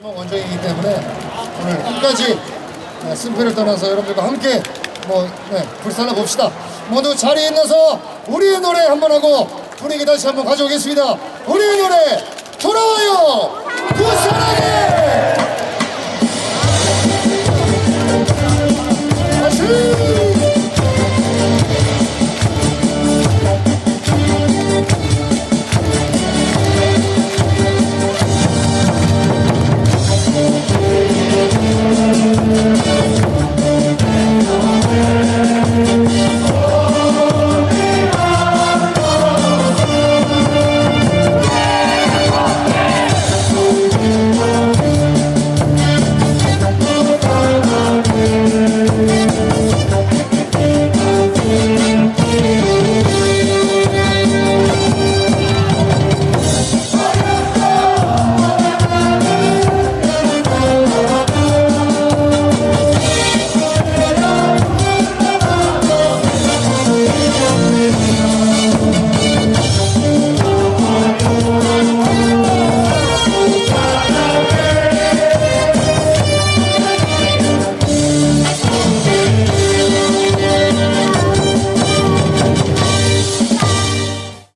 마지막 원정이기 때문에 오늘 끝까지 네, 승패를 떠나서 여러분들과 함께 뭐 네, 불살라 봅시다. 모두 자리에 있어서 우리의 노래 한번 하고 분위기 다시 한번 가져오겠습니다. 우리의 노래 돌아와요. 불살라.